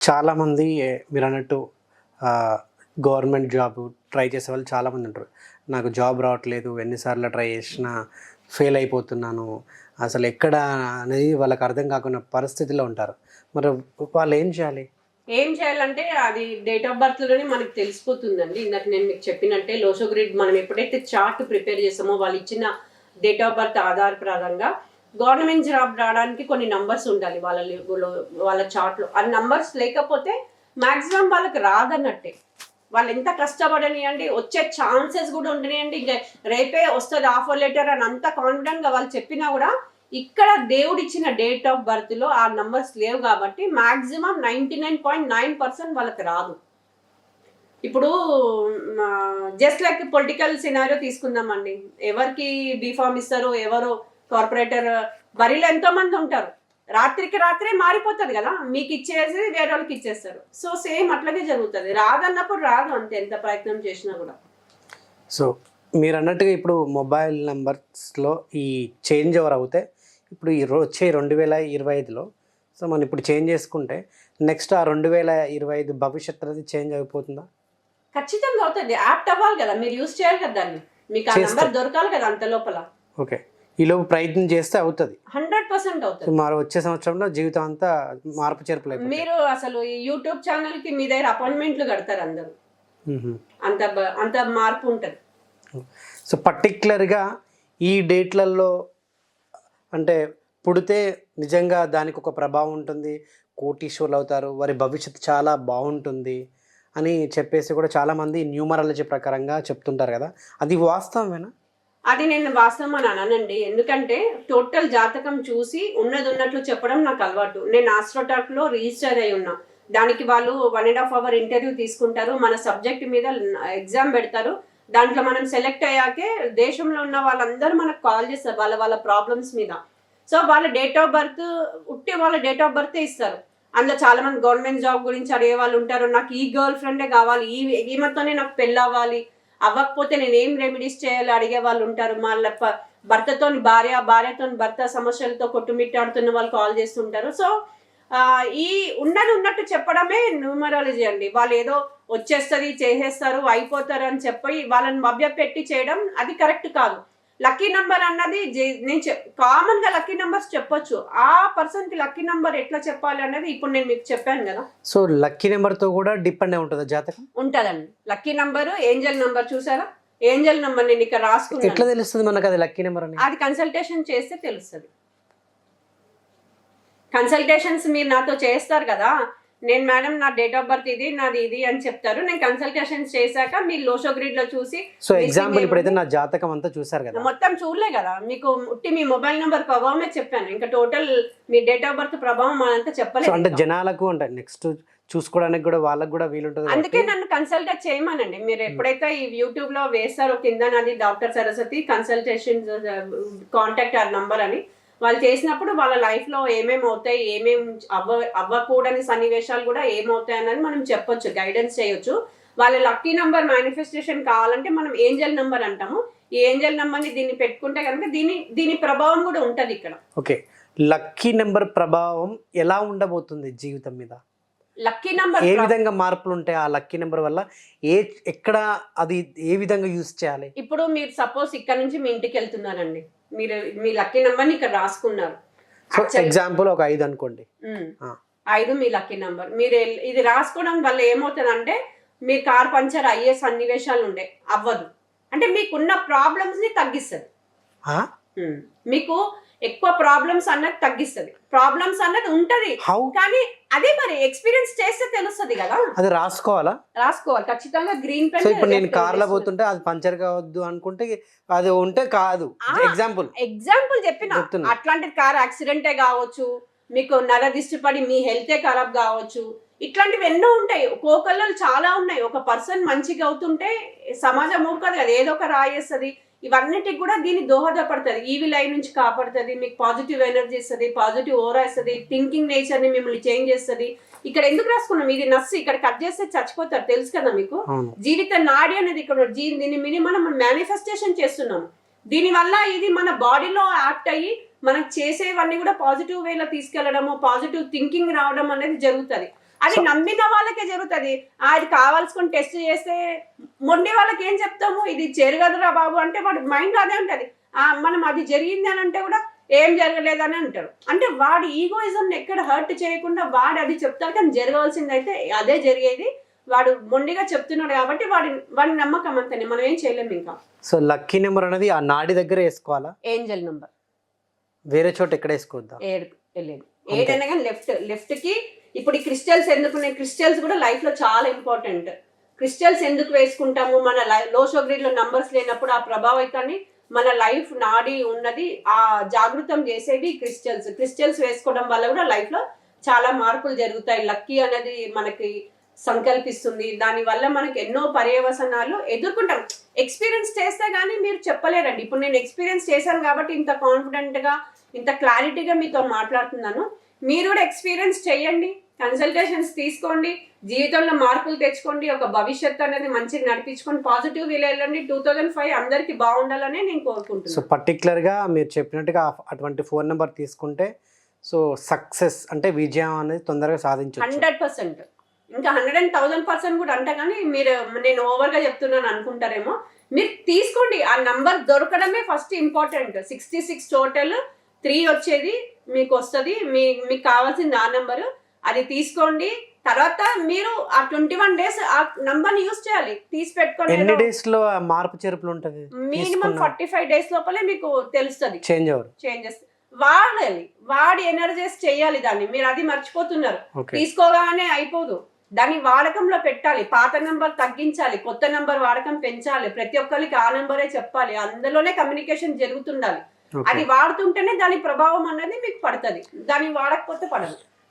చాలామంది మీరు అన్నట్టు గవర్నమెంట్ జాబ్ ట్రై చేసే వాళ్ళు చాలామంది ఉంటారు. నాకు జాబ్ రావట్లేదు ఎన్నిసార్లు ట్రై చేసినా ఫెయిల్ అయిపోతున్నాను. అసలు ఎక్కడ అనేది వాళ్ళకి అర్థం కాకుండా పరిస్థితిలో ఉంటారు. మరి వాళ్ళు ఏం చేయాలి? ఏం చేయాలంటే అది డేట్ ఆఫ్ బర్త్లోనే మనకి తెలిసిపోతుందండి. ఇందాక నేను మీకు చెప్పినట్టే లోసో గ్రిడ్ మనం ఎప్పుడైతే చార్ట్ ప్రిపేర్ చేసామో వాళ్ళు ఇచ్చిన డేట్ ఆఫ్ బర్త్ ఆధారప్రదంగా గవర్నమెంట్ జాబ్ రావడానికి కొన్ని నంబర్స్ ఉండాలి వాళ్ళ వాళ్ళ చార్ట్లో. ఆ నంబర్స్ లేకపోతే మ్యాక్సిమం వాళ్ళకి రాదన్నట్టే. వాళ్ళు ఎంత కష్టపడనియండి వచ్చే ఛాన్సెస్ కూడా ఉండనియండి ఇంకా రేపే వస్తుంది ఆఫర్ లెటర్ అని అంత కాన్ఫిడెంట్గా వాళ్ళు చెప్పినా కూడా ఇక్కడ దేవుడిచ్చిన డేట్ ఆఫ్ బర్త్లో ఆ నంబర్స్ లేవు కాబట్టి maximum ninety nine point nine percent వాళ్ళకి రాదు. ఇప్పుడు జస్ట్ లైక్ పొలిటికల్ సినారియో తీసుకుందామండి. ఎవరికి బీఫామ్ ఇస్తారు ఎవరు కార్పొరేటర్ బరిలో ఎంతో మంది ఉంటారు. రాత్రికి రాత్రే మారిపోతుంది కదా. మీకు ఇచ్చేసి వేరే వాళ్ళకి ఇచ్చేస్తారు. సో సేమ్ అట్లాగే జరుగుతుంది. రాదన్నప్పుడు రాదు అంతే ఎంత ప్రయత్నం చేసినా కూడా. సో మీరు అన్నట్టుగా ఇప్పుడు మొబైల్ నెంబర్స్లో ఈ చేంజ్ ఓవర్ అవుతే ఇప్పుడు ఈ వచ్చే రెండు వేల ఇరవై ఐదులో సో మనం ఇప్పుడు చేంజ్ చేసుకుంటే నెక్స్ట్ ఆ రెండు వేల ఇరవై ఐదు భవిష్యత్తు అనేది చేంజ్ అయిపోతుందా? ఖచ్చితంగా అవుతుంది. యాప్ట్ అవ్వాలి కదా. మీరు యూజ్ చేయాలి కదా దాన్ని. మీకు ఆ. నంబర్ దొరకాలి కదా అంత లోపల. ఓకే. ఈలోపు ప్రయత్నం చేస్తే అవుతుంది. హండ్రెడ్ పర్సెంట్ అవుతుంది. మరి వచ్చే సంవత్సరంలో జీవితం అంతా మార్పు చేర్పులు మీరు అసలు ఈ యూట్యూబ్ ఛానల్కి మీ దగ్గర అపాయింట్మెంట్లు కడతారు అందరూ. అంత అంత మార్పు ఉంటది. సో పర్టిక్యులర్గా ఈ డేట్లలో అంటే పుడితే నిజంగా దానికి ఒక ప్రభావం ఉంటుంది. కోటీశ్వర్లు అవుతారు. వారి భవిష్యత్తు చాలా బాగుంటుంది అని చెప్పేసి కూడా చాలామంది న్యూమరాలజీ ప్రకారంగా చెప్తుంటారు కదా. అది వాస్తవమేనా? అది నేను వాస్తవం అని అనండి ఎందుకంటే టోటల్ జాతకం చూసి ఉన్నది ఉన్నట్లు చెప్పడం నాకు అలవాటు. నేను ఆస్ట్రోటాక్లో రిజిస్టర్ అయి ఉన్నా. దానికి వాళ్ళు one and half hour interview తీసుకుంటారు. మన సబ్జెక్ట్ మీద ఎగ్జామ్ పెడతారు. దాంట్లో మనం సెలెక్ట్ అయ్యాకే దేశంలో ఉన్న వాళ్ళందరూ మనకు కాల్ చేస్తారు. వాళ్ళ వాళ్ళ ప్రాబ్లమ్స్ మీద. సో వాళ్ళ డేట్ ఆఫ్ బర్త్ ఉట్టి వాళ్ళ డేట్ ఆఫ్ బర్త్ ఇస్తారు. అందులో చాలా మంది గవర్నమెంట్ జాబ్ గురించి అడిగే వాళ్ళు ఉంటారు. నాకు ఈ గర్ల్ ఫ్రెండే కావాలి. ఈ ఈమెతోనే నాకు పెళ్ళి అవ్వాలి. అవ్వకపోతే నేను ఏం రెమెడీస్ చేయాలో అడిగే వాళ్ళు ఉంటారు. వాళ్ళ భర్తతో భర్తతోని భార్య భార్యతోని భర్త సమస్యలతో కొట్టుమిట్టాడుతున్న వాళ్ళు కాల్ చేస్తుంటారు. సో ఈ ఉన్నది ఉన్నట్టు చెప్పడమే న్యూమరాలజీ అండి. వాళ్ళు ఏదో వచ్చేస్తుంది చేసేస్తారు అయిపోతారు అని చెప్పి వాళ్ళని మభ్యపెట్టి చేయడం అది కరెక్ట్ కాదు. లక్కీ నంబర్ అన్నది నేను చెప్ కామన్గా లక్కీ నంబర్స్ చెప్పొచ్చు. ఆ పర్సన్కి లక్కీ నంబర్ ఎట్లా చెప్పాలి అనేది ఇప్పుడు నేను మీకు చెప్పాను కదా. సో లక్కీ నెంబర్తో కూడా డిపెండ్ అయి ఉంటుందా జాతకం? ఉంటదండి. లక్కీ నంబర్ ఏంజల్ నంబర్ చూసారా? ఏంజల్ నంబర్ నేను ఇక్కడ ఎట్లా రాసుకున్నాను తెలుస్తుంది మనకు అది లక్కీ నెంబర్ అని అది కన్సల్టేషన్ చేస్తే తెలుస్తుంది. కన్సల్టేషన్స్ మీరు నాతో చేస్తారు కదా నేను మేడం నా డేట్ ఆఫ్ బర్త్ ఇది నాది ఇది అని చెప్తారు. నేను కన్సల్టేషన్స్ చేశాక మీరు లోషో గ్రిడ్లో చూసి సో ఎగ్జాంపుల్ ఇప్పుడైతే? నా జాతకం అంతా చూసారు కదా. మొత్తం చూడలే కదా. మీకు ఉట్టి మీ మొబైల్ నెంబర్ ప్రభావమే చెప్పాను. ఇంకా టోటల్ మీ డేట్ ఆఫ్ బర్త్ ప్రభావం సో చెప్పలేదు అంటే. జనాలకు అంటే నెక్స్ట్ చూసుకోవడానికి కూడా వాళ్ళకి కూడా వీలుంటుంది అందుకే నన్ను కన్సల్ట్ చేయమనండి. మీరు ఎప్పుడైతే ఈ యూట్యూబ్లో వేస్తారో కింద నాది డాక్టర్ సరస్వతి కన్సల్టేషన్ కాంటాక్ట్ ఆ నంబర్ అని. వాళ్ళు చేసినప్పుడు వాళ్ళ లైఫ్లో ఏమేమి అవుతాయి ఏమేమి అవ్వ అవ్వకూడని సన్నివేశాలు కూడా ఏమవుతాయి అన్నది మనం చెప్పొచ్చు గైడెన్స్ చేయొచ్చు. వాళ్ళ లక్కీ నంబర్ మేనిఫెస్టేషన్ కావాలంటే మనం ఏంజల్ నంబర్ అంటాము. ఈ ఏంజల్ నంబర్ని దీన్ని పెట్టుకుంటే కనుక దీని దీని ప్రభావం కూడా ఉంటది ఇక్కడ. ఓకే లక్కీ నెంబర్ ప్రభావం ఎలా ఉండబోతుంది జీవితం మీద? లక్కీ నంబర్ ఏ విధంగా మార్పులు ఉంటాయి ఆ లక్కీ నెంబర్ వల్ల? ఏ ఎక్కడ అది ఏ విధంగా యూజ్ చేయాలి? ఇప్పుడు మీరు సపోజ్ ఇక్కడ నుంచి మీ ఇంటికి వెళ్తున్నారండి. మీరు మీ లక్కీ నంబర్ని ఇక్కడ రాసుకున్నారు. సో ఎగ్జాంపుల్ ఒక ఐదు అనుకోండి. ఐదు మీ లక్కీ నంబర్. మీరు ఇది రాసుకోవడం వల్ల ఏమవుతుందంటే మీ కార్ పంచర్ అయ్యే సన్నివేశాలు ఉండే అవ్వదు. అంటే మీకున్న ప్రాబ్లమ్స్ని తగ్గిస్తుంది? మీకు ఎక్కువ ప్రాబ్లమ్స్ అన్నది తగ్గిస్తుంది. ప్రాబ్లమ్స్ అన్నది ఉంటది. కానీ అదే మరి ఎక్స్పీరియన్స్ చేస్తే తెలుస్తుంది కదా. అది రాసుకోవాలా? రాసుకోవాలి. ఖచ్చితంగా గ్రీన్ సో ఇప్పుడు నేను కార్లో పోతుంటే అది పంచర్ కావద్దు అనుకుంటే అది ఉంటే కాదు. ఎగ్జాంపుల్ ఎగ్జాంపుల్ చెప్పిన. అట్లాంటి కార్ యాక్సిడెంటే కావచ్చు మీకు నర దిష్టి పడి మీ హెల్తే ఖరాబ్ కావచ్చు ఇట్లాంటివి ఎన్నో ఉంటాయి. కోకళ్ళు చాలా ఉన్నాయి. ఒక పర్సన్ మంచిగా అవుతుంటే సమాజం ఊరుకోదు కదా. ఏదో ఒక రాయేస్తుంది. ఇవన్నిటికి కూడా దీన్ని దోహదపడుతుంది. ఈవి లైన్ నుంచి కాపాడుతుంది. మీకు పాజిటివ్ ఎనర్జీ ఇస్తుంది. పాజిటివ్ ఓరా ఇస్తుంది. థింకింగ్ నేచర్ని మిమ్మల్ని చేంజ్ చేస్తుంది. ఇక్కడ ఎందుకు రాసుకున్నాం? ఇది నర్సు ఇక్కడ కట్ చేస్తే చచ్చిపోతారు. తెలుసు కదా మీకు? జీవిత నాడి అనేది ఇక్కడ ఉన్నది. జీ- దీని మీద మనం మేనిఫెస్టేషన్ చేస్తున్నాం. దీనివల్ల ఇది మన బాడీలో యాక్ట్ అయ్యి మనం చేసేవన్నీ కూడా పాజిటివ్ వేలో తీసుకెళ్ళడము పాజిటివ్ థింకింగ్ రావడం అనేది జరుగుతుంది. అది నమ్మిన వాళ్ళకే జరుగుతుంది. అది కావాల్సుకొని టెస్ట్ చేస్తే మొండి వాళ్ళకి ఏం చెప్తాము? ఇది జరగదురా బాబు అంటే వాడి మైండ్ అదే ఉంటది. మనం అది జరిగింది అని అంటే కూడా ఏం జరగలేదని అంటారు. అంటే వాడి ఈగోయిజం ఎక్కడ హర్ట్ చేయకుండా వాడు అది చెప్తారు కానీ జరగవలసింది అయితే అదే జరిగేది. వాడు మొండిగా చెప్తున్నాడు కాబట్టి వాడి వాడి నమ్మకం అంతనే. మనం ఏం చేయలేము ఇంకా. సో లక్కీ నెంబర్ అనేది ఆ నాడి దగ్గర వేసుకోవాలా? Angel number. వేరే చోట ఎక్కడ వేసుకోవద్దా? ఏడు. వెళ్ళేది ఏదైనా కానీ లెఫ్ట్ లెఫ్ట్కి ఇప్పుడు ఈ క్రిస్టల్స్ ఎందుకు క్రిస్టల్స్ కూడా లైఫ్లో చాలా ఇంపార్టెంట్. క్రిస్టల్స్ ఎందుకు వేసుకుంటాము? మన లో షుగర్లో నంబర్స్ లేనప్పుడు ఆ ప్రభావితాన్ని మన లైఫ్ నాడి ఉన్నది ఆ జాగృతం చేసేవి క్రిస్టల్స్. క్రిస్టల్స్ వేసుకోవడం వల్ల కూడా లైఫ్లో చాలా మార్పులు జరుగుతాయి. లక్కీ అనేది మనకి సంకల్పిస్తుంది. దాని వల్ల మనకి ఎన్నో పర్యవసనాలు ఎదుర్కొంటాం. ఎక్స్పీరియన్స్ చేస్తే గానీ మీరు చెప్పలేరండి. ఇప్పుడు నేను ఎక్స్పీరియన్స్ చేశాను కాబట్టి ఇంత కాన్ఫిడెంట్గా ఇంత క్లారిటీగా మీతో మాట్లాడుతున్నాను. మీరు కూడా ఎక్స్పీరియన్స్ చేయండి కన్సల్టేషన్స్ తీసుకోండి జీవితంలో మార్పులు తెచ్చుకోండి ఒక భవిష్యత్తు అనేది మంచిగా నడిపించుకొని పాజిటివ్ వీల్ వెళ్ళండి. టూ థౌజండ్ ఫైవ్ అందరికి బాగుండాలని నేను సో కోరుకుంటున్నాను పర్టికులర్గా మీరు చెప్పినట్టుగా అటువంటి ఫోన్ నెంబర్ తీసుకుంటే సో సక్సెస్ అంటే విజయం అనేది తొందరగా సాధించవచ్చు హండ్రెడ్ పర్సెంట్. ఇంకా హండ్రెడ్ అండ్ థౌసండ్ పర్సెంట్ కూడా అంట కానీ మీరు నేను ఓవర్గా చెప్తున్నాను అనుకుంటారేమో. మీరు తీసుకోండి ఆ నంబర్ దొరకడమే first important. Sixty six total three వచ్చేది మీకు వస్తుంది మీ మీకు కావాల్సింది ఆ నెంబర్. అది తీసుకోండి. తర్వాత మీరు ఆ ట్వంటీ వన్ డేస్ ఆ నంబర్ యూస్ చేయాలి. తీసి ఎన్ని పెట్టుకొని డేస్లో మార్పు చేర్పులు ఉంటుంది? మినిమం ఫార్టీ ఫైవ్ డేస్ లోపలే మీకు తెలుస్తుంది. Change changes. వాడాలి వాడి ఎనర్జైజ్ చేయాలి దాన్ని. మీరు అది మర్చిపోతున్నారు. తీసుకోగానే అయిపోదు. దాన్ని వాడకంలో పెట్టాలి. పాత నంబర్ తగ్గించాలి. కొత్త నంబర్ వాడకం పెంచాలి. ప్రతి ఒక్కరికి ఆ నంబరే చెప్పాలి. అందులోనే కమ్యూనికేషన్ జరుగుతుండాలి. అది వాడుతుంటేనే దాని ప్రభావం అన్నది మీకు పడుతుంది. దాన్ని వాడకపోతే పడదు.